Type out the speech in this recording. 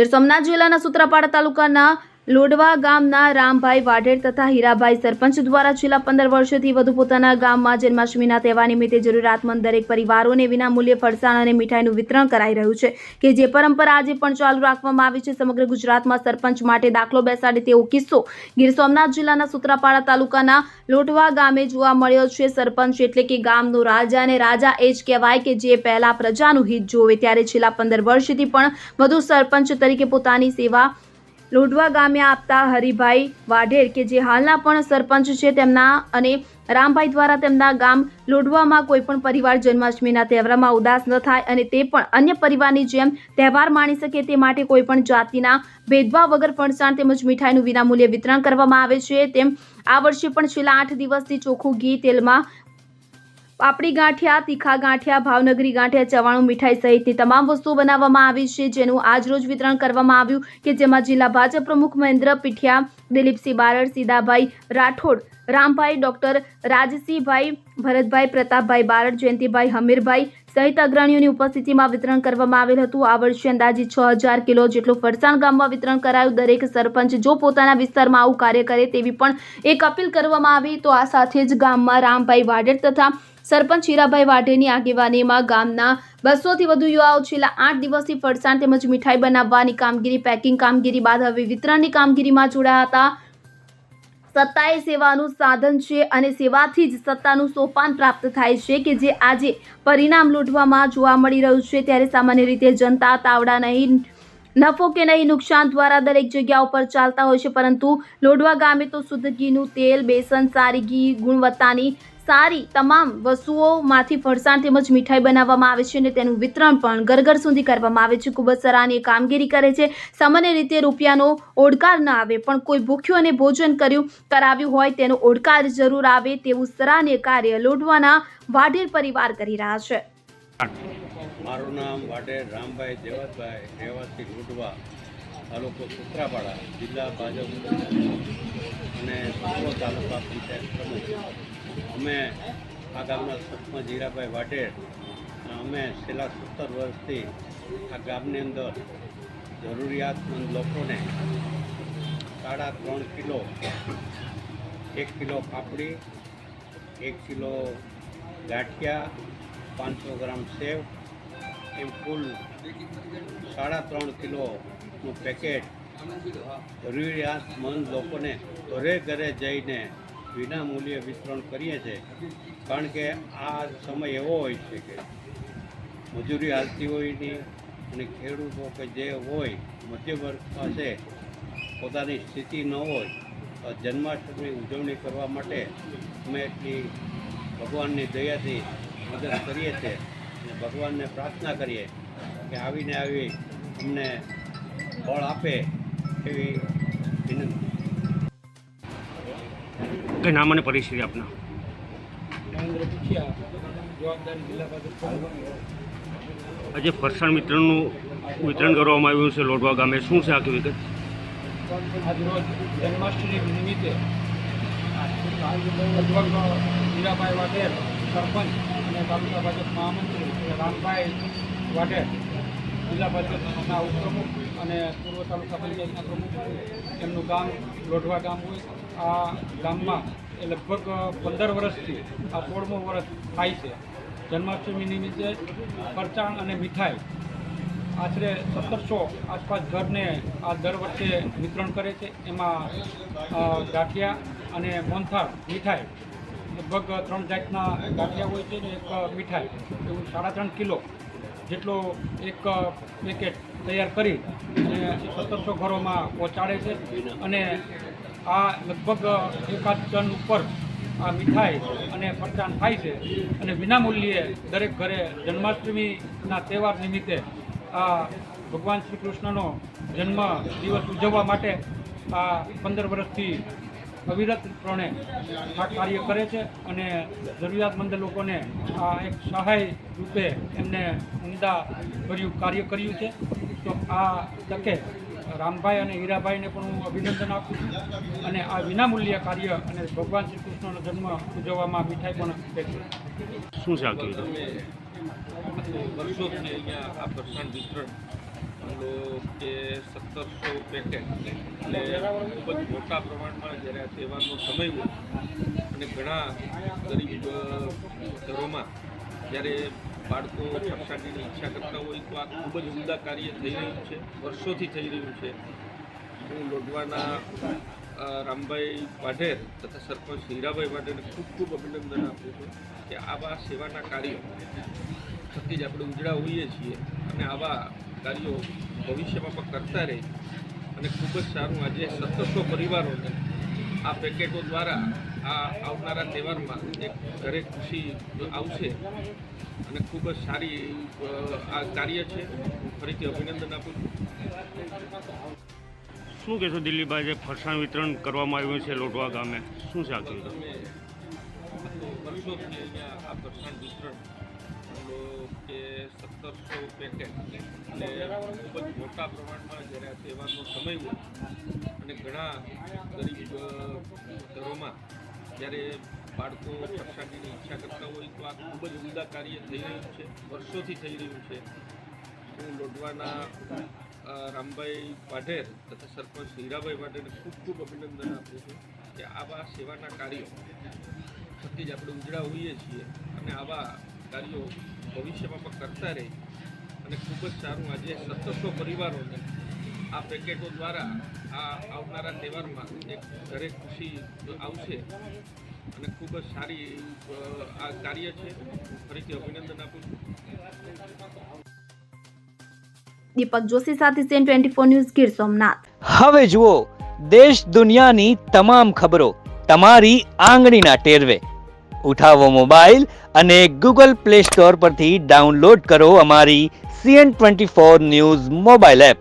ગીર સોમનાથ જિલ્લાના સૂત્રાપાડા તાલુકાના લોડવા ગામના રામભાઈ વાઢેર તથા હીરાભાઈ સરપંચ દ્વારા છેલ્લા પંદર વર્ષોથી વધુ પોતાના ગામમાં જન્માષ્ટમીના તહેવાર નિમિત્તે જરૂરિયાતમંદ દરેક પરિવારોને વિનામૂલ્યે ફરસાણ અને મીઠાઈનું વિતરણ કરાઈ રહ્યું છે, કે જે પરંપરા આજે પણ ચાલુ રાખવામાં આવી છે. સમગ્ર ગુજરાતમાં સરપંચ માટે દાખલો બેસાડે તેવો કિસ્સો ગીર સોમનાથ જિલ્લાના સુત્રાપાડા તાલુકાના લોટવા ગામે જોવા મળ્યો છે. સરપંચ એટલે કે ગામનો રાજા અને રાજા એ જ કહેવાય કે જે પહેલા પ્રજાનું હિત જોવે, ત્યારે છેલ્લા પંદર વર્ષથી પણ વધુ સરપંચ તરીકે પોતાની સેવા લોઢવા ગામે આપતા હરિભાઈ વાઢેર કે જે હાલના પણ સરપંચ છે તેમના અને રામભાઈ દ્વારા તેમના ગામ લોઢવામાં કોઈ પણ પરિવાર જન્માષ્ટમીના તહેવારમાં ઉદાસ ન થાય અને તે પણ અન્ય પરિવારની જેમ તહેવાર માણી શકે તે માટે કોઈ પણ જાતિના ભેદભાવ વગર ફણસાણ તેમજ મીઠાઈનું વિનામૂલ્યે વિતરણ કરવામાં આવે છે. તેમ આ વર્ષે પણ છેલ્લા આઠ દિવસથી ચોખ્ખું ઘી તેલમાં પાપડી ગાંઠિયા, તીખા ગાંઠિયા, ભાવનગરી ગાંઠિયા, ચવાણું મીઠાઈ સહિતની તમામ વસ્તુઓ બનાવવામાં આવી છે, જેનું આજરોજ વિતરણ કરવામાં આવ્યું કે જેમાં જિલ્લા ભાજપ પ્રમુખ મહેન્દ્ર પીઠિયા, દિલીપસિંહ બારડ સીદાભાઈ રાઠોડ, રામભાઈ ડોક્ટર, રાજસિંહભાઈ ભરતભાઈ, પ્રતાપભાઈ બારડ, જયંતિભાઈ હમીરભાઈ સહિત અગ્રણીઓની ઉપસ્થિતિમાં વિતરણ કરવામાં આવેલ હતું. આ વર્ષે અંદાજે છ હજાર કિલો જેટલું ફરસાણ ગામમાં વિતરણ કરાયું. દરેક સરપંચ જો પોતાના વિસ્તારમાં આવું કાર્ય કરે તેવી પણ એક અપીલ કરવામાં આવી. તો આ સાથે જ ગામમાં રામભાઈ વાડેર તથા સરપંચ હીરાભાઈ વાઢેની આગેવાનીમાં ગામના બસોથી વધુ યુવાઓ છેલ્લા આઠ દિવસથી ફરસાણ તેમજ મીઠાઈ બનાવવાની કામગીરી પેકિંગ કામગીરી બાદ હવે વિતરણની કામગીરીમાં જોડાયા હતા. સત્તા એ સેવાનું સાધન છે અને સેવાથી જ સત્તાનું સોપાન પ્રાપ્ત થાય છે કે જે આજે પરિણામ લૂંટવામાં જોવા મળી રહ્યું છે. ત્યારે સામાન્ય રીતે જનતા તાવડા નહીં, નફો કે નહીં નુકસાન દ્વારા દરેક જગ્યા ઉપર ચાલતા હોય છે. પરંતુ લોઢવા ગામે તો શુદ્ધ ઘીનું તેલ, બેસન, સારી ઘી, ગુણવત્તાની સારી તમામ વસ્તુઓમાંથી ફરસાણ તેમજ મીઠાઈ બનાવવામાં આવે છે અને તેનું વિતરણ પણ ઘર ઘર સુધી કરવામાં આવે છે. ખૂબ જ સરાહનીય કામગીરી કરે છે. સામાન્ય રીતે રૂપિયાનો ઓડકાર ન આવે, પણ કોઈ ભૂખ્યું અને ભોજન કર્યું, કરાવ્યું હોય તેનો ઓડકાર જરૂર આવે તેવું સરાહનીય કાર્ય લોઢવાના વાઢેર પરિવાર કરી રહ્યા છે. મારું નામ વાડેર રામભાઈ દેવતભાઈ, રહેવાસી લોઢવા, તાલુકો સુત્રાપાડા જિલ્લા ભાજપ અને તાલુકા પંચાયત પ્રમુખ. અમે આ ગામના સરપંચ જીરાભાઈ વાડેર અમે છેલ્લા સત્તર વર્ષથી આ ગામની અંદર જરૂરિયાતમંદ લોકોને સાડા ત્રણ કિલો, એક કિલો પાપડી, એક કિલો ગાંઠિયા, પાંચસો ગ્રામ સેવ, એમ કુલ સાડા ત્રણ કિલોનું પેકેટ જરૂરિયાતમંદ લોકોને ઘરે ઘરે જઈને વિના મૂલ્યે વિતરણ કરીએ છીએ કારણ કે આ સમય એવો હોય છે કે મજૂરી હાલતી હોય નહીં અને ખેડૂતો કે જે હોય, મધ્યવર્ગ પાસે પોતાની સ્થિતિ ન હોય, તો જન્માષ્ટમી ઉજવણી કરવા માટે અમે એટલી ભગવાનની દયાથી મદદ કરીએ છીએ અને ભગવાનને પ્રાર્થના કરીએ કે આવીને આવી અમને ફળ આપે એવી વિનંતી. કઈ નામ અને પરિસ્થિતિ આપના? આજે ફરસાણ મિત્રનું વિતરણ કરવામાં આવ્યું છે, લોઢવા ગામે. શું છે આખી વિગત? નિમિત્તે હીરાભાઈ વાઢેર સરપંચ અને તાલુકા ભાજપ રામભાઈ વાઢેર જિલ્લા ભાજપના ઉપપ્રમુખ અને પૂર્વ તાલુકા પંચાયતના પ્રમુખ એમનું ગામ લોઢવા ગામ હોય આ ગામમાં એ લગભગ પંદર વર્ષથી આ સોળમું વર્ષ થાય છે. જન્માષ્ટમી નિમિત્તે પરચાણ અને મીઠાઈ આશરે સત્તરસો આસપાસ ઘરને આ દર વર્ષે વિતરણ કરે છે. એમાં ગાંઠિયા અને મોહનથાળ, મીઠાઈ, લગભગ ત્રણ જાતના ગાંઠિયા હોય છે ને એક મીઠાઈ. એવું સાડા ત્રણ કિલો જેટલો એક પેકેટ તૈયાર કરી અને સત્તરસો ઘરોમાં પહોંચાડે છે. અને આ લગભગ એકાદ ટન ઉપર આ મીઠાઈ અને ફરસાણ થાય છે. અને વિનામૂલ્યે દરેક ઘરે જન્માષ્ટમીના તહેવાર નિમિત્તે આ ભગવાન શ્રી કૃષ્ણનો જન્મ દિવસ ઉજવવા માટે આ પંદર વર્ષથી અવિરતપણે આ કાર્ય કરે છે અને જરૂરિયાતમંદ લોકોને આ એક સહાય રૂપે એમને ઉમદા ભર્યું કાર્ય કર્યું છે. તો આ તકે રામભાઈ અને હીરાભાઈને પણ હું અભિનંદન આપું છું અને આ વિનામૂલ્ય કાર્ય અને ભગવાન શ્રી કૃષ્ણનો જન્મ ઉજવવામાં મીઠાઈ પણ શું છે આખી વર્ષો અહીંયા આ ફરસાણ વિતરણ કે સત્તરસો પેકેટ એટલે ખૂબ જ મોટા પ્રમાણમાં જ્યારે આ તહેવારનો સમય હોય અને ઘણા ગરીબ ઘરોમાં જ્યારે બાળકો ફરસાણની ઈચ્છા કરતા હોય તો આ ખૂબ જ ઉમદા કાર્ય થઈ રહ્યું છે, વર્ષોથી થઈ રહ્યું છે. હું લોઢવાના રામભાઈ વાઢેર તથા સરપંચ હીરાભાઈ વાઢેરને ખૂબ ખૂબ અભિનંદન આપું છું કે આવા સેવાના કાર્યો થકી જ આપણે ઉજળા હોઈએ છીએ અને આવા કાર્યો ભવિષ્યમાં પણ કરતા રહે અને ખૂબ જ સારું આજે સત્તરસો પરિવારોને આ પેકેટો દ્વારા આ આવનારા તહેવારમાં એક ઘરે ખુશી આવશે અને ખૂબ જ સારી આ કાર્ય છે. ફરીથી અભિનંદન આપું છું. શું કહેશો દિલીપભાઈ જે ફરસાણ વિતરણ કરવામાં આવ્યું છે લોટવા ગામે? શું છે આખી વર્ષોથી અહીંયા આ ફરસાણ વિતરણ? કે સત્તરસો પેકેટ. અને ખૂબ જ મોટા પ્રમાણમાં જ્યારે આ તહેવારનો સમય હોય અને ઘણા ગરીબ ઘરોમાં જ્યારે બાળકો પ્રસાદીની ઈચ્છા કરતા હોય તો આ ખૂબ જ ઉમદા કાર્ય થઈ રહ્યું છે, વર્ષોથી થઈ રહ્યું છે. હું લોઢવાના રામભાઈ વાઢેર તથા સરપંચ હીરાભાઈ વાઢેરને ખૂબ ખૂબ અભિનંદન આપું છું કે આવા સેવાના કાર્યો થકી જ આપણે ઉજળા હોઈએ છીએ અને આવા કાર્યો ભવિષ્યમાં પણ કરતા રહી અને ખૂબ જ સારું આજે સત્તરસો પરિવારોને આ પેકેટો દ્વારા આ આવનારા તહેવારમાં એક ઘરે ખુશી આવશે અને ખૂબ જ સારી આ કાર્ય છે. ફરીથી અભિનંદન આપું છું. દીપક જોશી સાથે CN twenty four news Gir Somnath. હવે જુઓ દેશ દુનિયાની તમામ ખબરો તમારી આંગળીના ટેરવે. ઉઠાવો મોબાઈલ અને ગૂગલ પ્લે સ્ટોર પરથી ડાઉનલોડ કરો અમારી CN twenty four news mobile app.